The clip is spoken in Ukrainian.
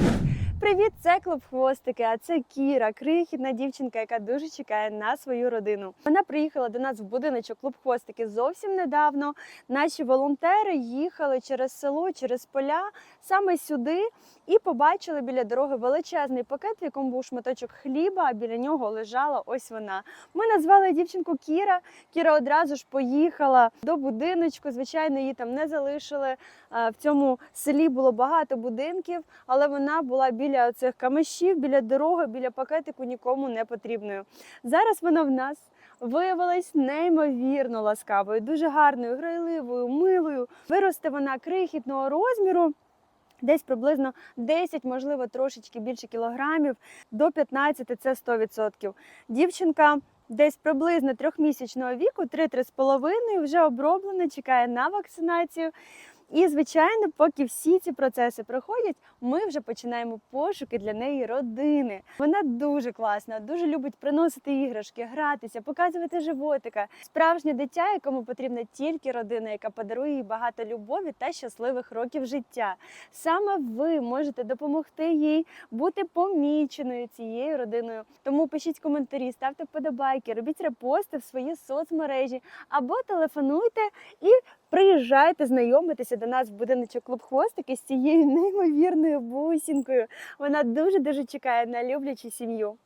Yeah. Привіт, це клуб хвостики. А це Кіра, крихітна дівчинка, яка дуже чекає на свою родину. Вона приїхала до нас в будиночок клуб хвостики зовсім недавно. Наші волонтери їхали через село, через поля саме сюди і побачили біля дороги величезний пакет, в якому був шматочок хліба. А біля нього лежала ось вона. Ми назвали дівчинку Кіра. Кіра одразу ж поїхала до будиночку. Звичайно, її там не залишили. В цьому селі було багато будинків, але вона була біля цих камешів, біля дороги, біля пакетику нікому не потрібною. Зараз вона в нас виявилась неймовірно ласкавою, дуже гарною, грайливою, милою. Виросте вона крихітного розміру. Десь приблизно 10, можливо, трошечки більше кілограмів, до 15 це 100%. Дівчинка десь приблизно трьохмісячного віку, 3-3,5, вже оброблена, чекає на вакцинацію. І, звичайно, поки всі ці процеси проходять, ми вже починаємо пошуки для неї родини. Вона дуже класна, дуже любить приносити іграшки, гратися, показувати животика. Справжнє дитя, якому потрібна тільки родина, яка подарує їй багато любові та щасливих років життя. Саме ви можете допомогти їй бути поміченою цією родиною. Тому пишіть коментарі, ставте вподобайки, робіть репости в свої соцмережі або телефонуйте і приїжджайте знайомитися до нас в будиночок клуб хвостики з цією неймовірною бусінкою. Вона дуже дуже чекає на люблячу сім'ю.